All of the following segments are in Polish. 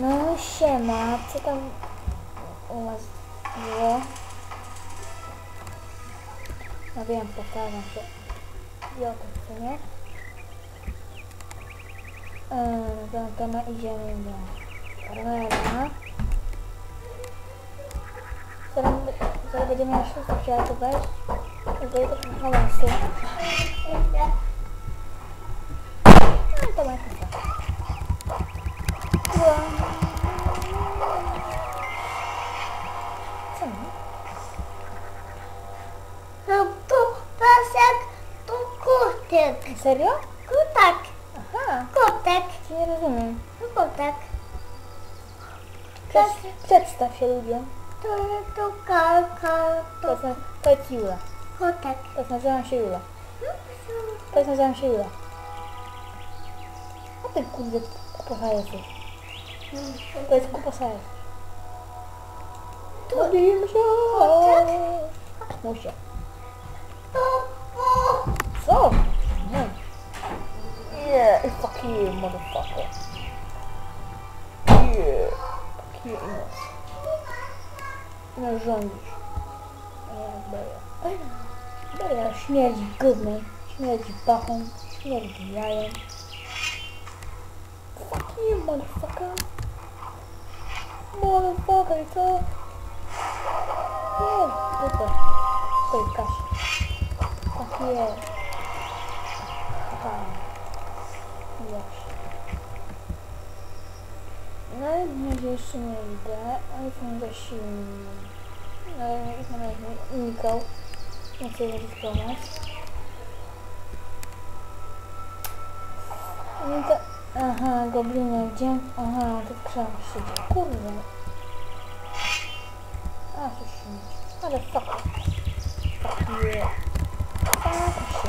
No siema, co tam u was było? No wiem, powtarzam się. Jotek, co nie? No to my idziemy do Farmera. Zaraz, zaraz będziemy miał szóstą chciała tu wejść. Tutaj też mam hałasy. Przedstaw się ludziom. To to kalka. To To jest, na- to jest Jula. kotek. To jest, nazywam się Jula. To jest, nazywam się Jula. A ty kurde kuposa jesteś. To jest kuposa jest. Modlimy się. Musia. To po. Co? Nie. Yeah, fuck you, motherfucker. Yeah. Fuck you, Ines. No rządzisz. A ja Beria. Beria śmierdzi gównem, śmierdzi pachą, śmierdzi jajem. Fuck you, motherfucker. Motherfucker, co? Nie, dupę. Stoi w kasie. Fuck yeah. Aha. Już. No i będzie jeszcze nie idę. iPhone zasilny. No i na razie unikał. Nie chcę ryzykować. No to... Aha, goblina gdzie? Aha, to w krzakach siedzi. Kurde. A, coś się nie Ale fuck. Fuck yeah. Fuck się.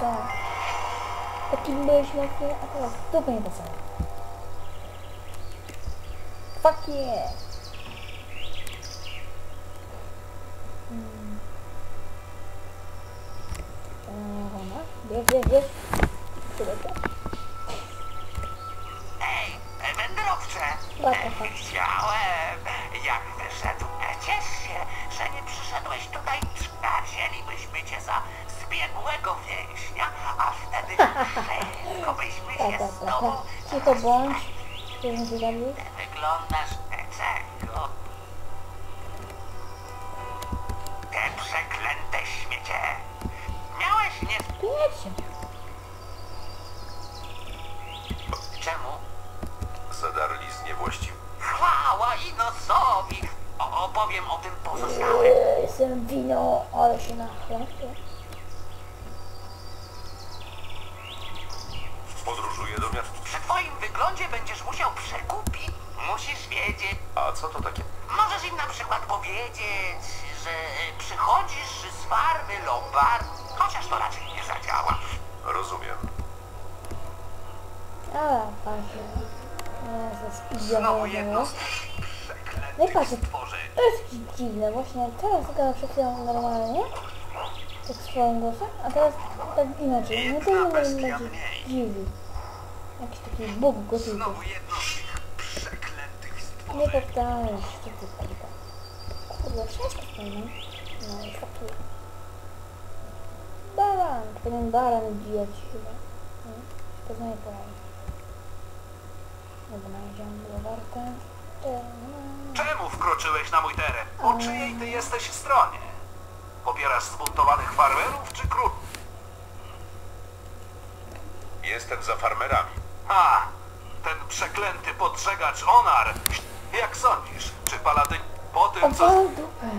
Co? Taki byłeś mocny, a teraz dupę nie pasuje. Fuck yeah! Mm. Eee, ona? Wiesz, wiesz, wiesz? Tyle to. Ej, wędrowcze! What fuck? Widziałem, jak wyszedł. Ciesz się, że nie przyszedłeś tutaj. A wzięlibyśmy cię za zbiegłego więźnia, a wtedy szybko byśmy Tak, się tak, z tak. tobą... tak. Cicho bądź. Chcesz mi Wyglądasz czego? Te przeklęte śmiecie! Miałeś nie... Wiecie. Czemu? Zadarli z niewłaściwym. Chwała Inosowi! O, opowiem o tym pozostałym. Jestem wino, ale się nachlepię. Musisz wiedzieć. A co to takie? Możesz im na przykład powiedzieć, że przychodzisz z farmy Lombard, chociaż to raczej nie zadziała. Rozumiem. A, patrzę. Znowu jedno z No i tych przeklętych stworzeń. to jest dziwne, właśnie teraz gadał przed chwilą normalnie, tak swoim głosem, a teraz tak inaczej, no to bestia będzie mniej. dziwi. Jakiś taki bóg go tylko. Znowu jedno z tych przeklętych Nie się, co ty kurwa. Kurwa, wszystko fajne. No i you. Baran, powinien baran bijać chyba. No, poznaję poradę. Dobra, idziemy do wartę. Czemu wkroczyłeś na mój teren? Po czyjej ty jesteś stronie? Popierasz zbuntowanych farmerów czy król? Jestem za farmerami. A, ten przeklęty podżegacz Onar. Jak sądzisz, czy paladyn po tym, co... Dupę.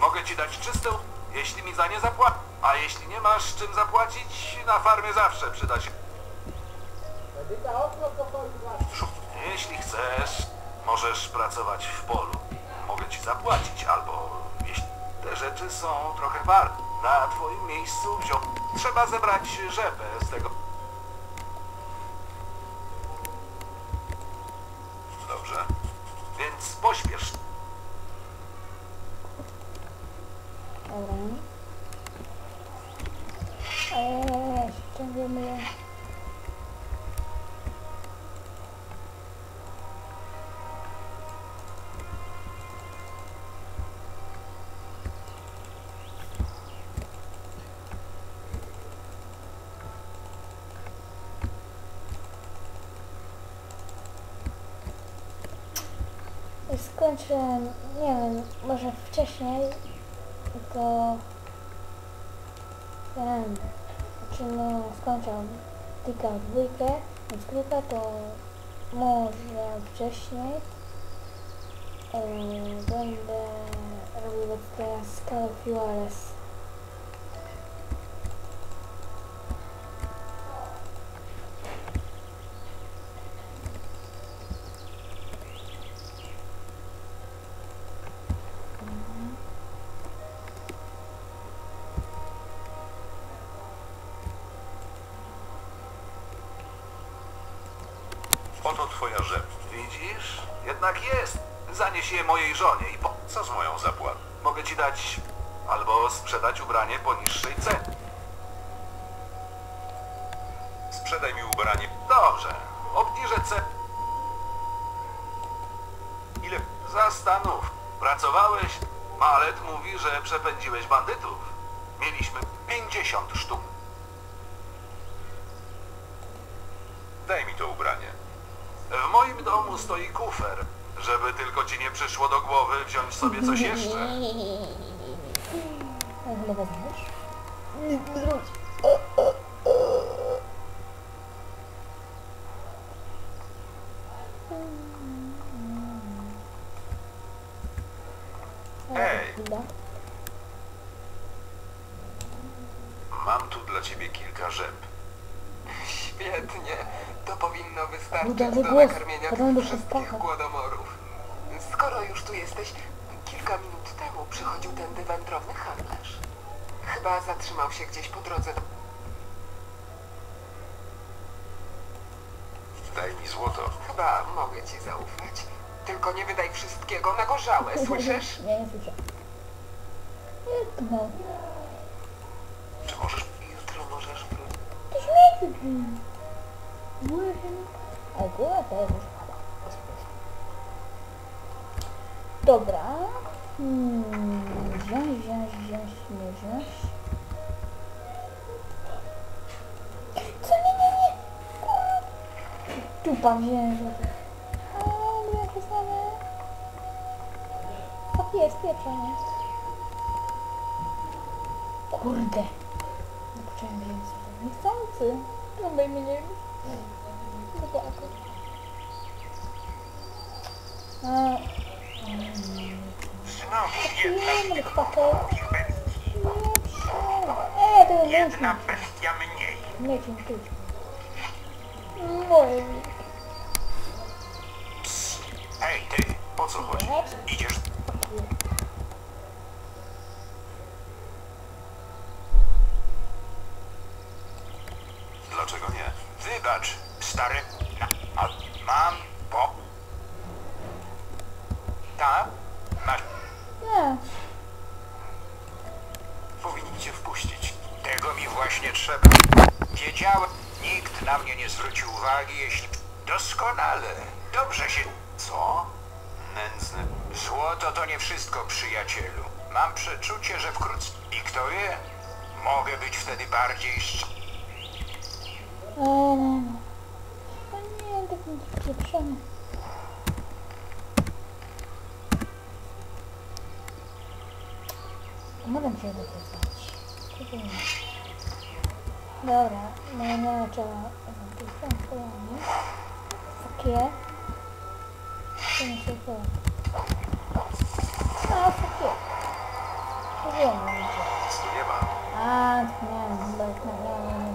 Mogę ci dać czystą, jeśli mi za nie zapłaci. A jeśli nie masz czym zapłacić, na farmie zawsze przyda się. Jeśli chcesz, możesz pracować w polu. Mogę ci zapłacić, albo jeśli te rzeczy są trochę warte. Na twoim miejscu wziął... Trzeba zebrać rzepę z tego... skończę, nie wiem, może wcześniej, tylko ten, czy no skończę tylko dwójkę, więc grupę to może wcześniej e, będę robił let's playa z Call of Oto twoja rzecz. Widzisz? Jednak jest. Zanieś je mojej żonie i po... Co z moją zapłatą? mogę ci dać albo sprzedać ubranie po niższej cenie. Sprzedaj mi ubranie. Dobrze. Obniżę cenę. Ile? Zastanów. Pracowałeś? Malet mówi, że przepędziłeś bandytów. Mieliśmy 50 sztuk. Daj mi to ubranie. Domu stoi kufer. Żeby tylko ci nie przyszło do głowy wziąć sobie coś jeszcze. Nie zrobić. Hej. Mam tu dla ciebie kilka rzep. Świetnie. To powinno wystarczyć do nakarmienia Do przestawu. głodomorów. Skoro już tu jesteś, kilka minut temu przychodził tędy wędrowny handlarz. Chyba zatrzymał się gdzieś po drodze do... Daj mi złoto. Chyba mogę ci zaufać. Tylko nie wydaj wszystkiego na gorzałe, słyszysz? Nie, nie słyszę. No? Czy możesz... Jutro możesz wrócić. To śmieci. A góra to jest już Dobra. Hmm, wziąć, wziąć, nie wziąć. Co? Nie, nie, nie. Tupa wziąłem złoty. A, byłem poznany. Tak jest, pieczenie. Kurde. Wziąć złoty. Niechcący. No bo mnie nie Dokładnie. A, Nie, no bestii. Eee, to jest Jedna bestia mniej. Nie, tu. Moje. Hej, ty, O co chodzi? idziesz Dlaczego nie? Wybacz, stary. Na, a, mam po... Ta? Masz... Nie. Powinni cię wpuścić. Tego mi właśnie trzeba. Wiedziałem, nikt na mnie nie zwrócił uwagi, jeśli... Doskonale. Dobrze się... Co? Nędzny. Złoto to nie wszystko, przyjacielu. Mam przeczucie, że wkrótce... I kto wie? Mogę być wtedy bardziej szcz... Nie. Mogę się. Dobra, no nie trzeba... Kolony. Takie. To nie się to. A, takie. To wiem, gdzie. Nic tu nie ma. A, nie, bo jak na nie, nie,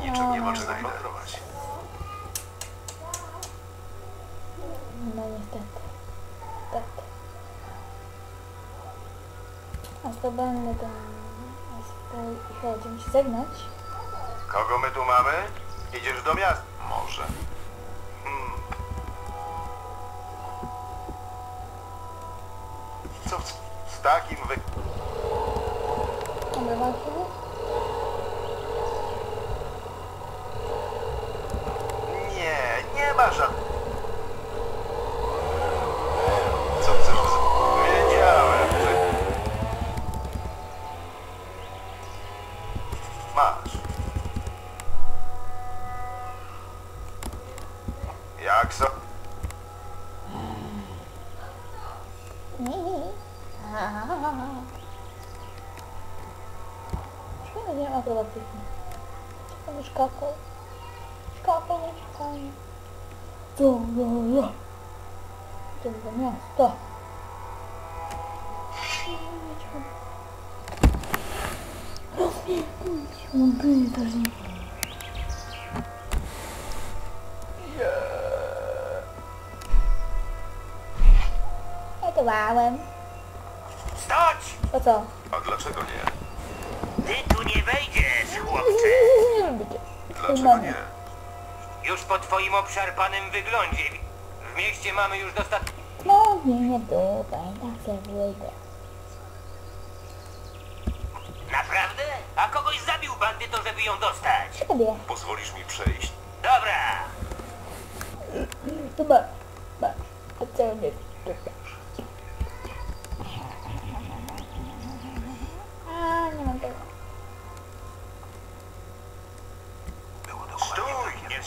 nie, Niczym nie no, ma czego kontrolować. No niestety. Tak. A to będę. I chyba będziemy się żegnać. Kogo my tu mamy? Idziesz do miasta? Może. Hmm. Co z takim wy... Nie, nie ma żadnych... Co chcesz z... Wiedziałem, że... Masz. Jak so... skakał. Skakał fajnie. Co, no, no. Do miasta. Rozpierdolić, też nie. Gotowałem. Stać! Po co? A dlaczego nie? Ty tu nie wejdziesz, chłopcze. Nie. Dlaczego nie? Już po twoim obszarpanym wyglądzie. W mieście mamy już dostatek... No nie, nie tutaj, tak sobie wyjdę. Naprawdę? A kogoś zabił bandytą, żeby ją dostać. Ciebie. Pozwolisz mi przejść? Dobra. Chyba. Chyba. To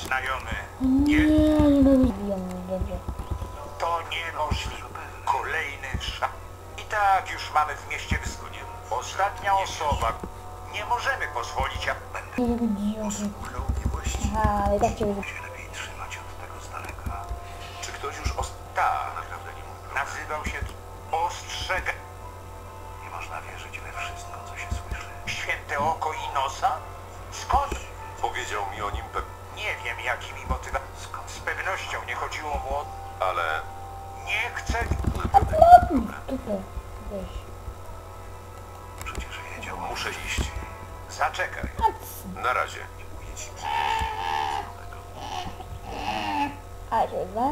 Stój, nieznajomy. Nie, nie lubią mnie dobrze. To niemożliwe. Kolejny szak. I tak już mamy w mieście względzie. Ostatnia osoba. Nie możemy pozwolić, aby... Nie lubią mnie. Słuchał miłości. Aha, ale tak się lepiej trzymać od tego z daleka. Czy ktoś już os... Tak, naprawdę nie mógł. Nazywał się Ostrzega... Nie można wierzyć we wszystko, co się słyszy. Święte oko i nosa? Skąd? Powiedział mi o nim pe... Nie wiem, jakimi motywami. Z pewnością nie chodziło mu o... Ale Nie chcę... Weź. Przecież wiedział. Muszę iść. Zaczekaj. na razie. A, że dwa.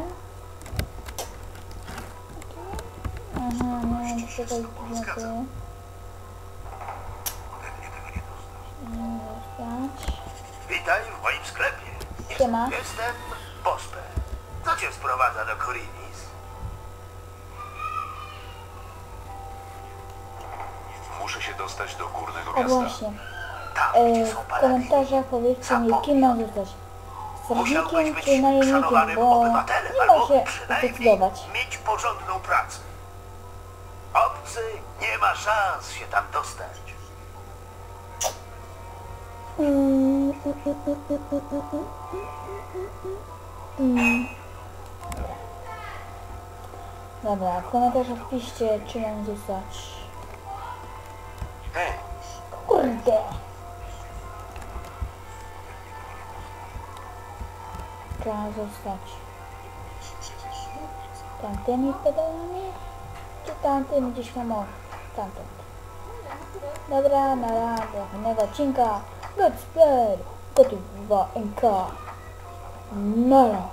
Aha, no, czekaj, dziękuję. Ode mnie tego nie dostasz. Nie dostać. Witaj w. Siema. Jestem Posper. Co cię sprowadza do Korinis? Muszę się dostać do górnego O miasta. właśnie. Tam, E, gdzie są w komentarzach powiedzcie mi, kim mam zostać. Strażnikiem czy najemnikiem, szanowanym bo obywatelem, nie ma albo się przynajmniej zdecydować. mieć porządną pracę. Obcy nie ma szans się tam dostać. Mm, mm. Dobra, w komentarzach piszcie, czy mam zostać. Kurde! Trzeba zostać tamtymi pedałami, czy tamtym gdzieś tam o, tamtąd. Dobra, na razie, do innego odcinka. That's bad. Go to and car. No.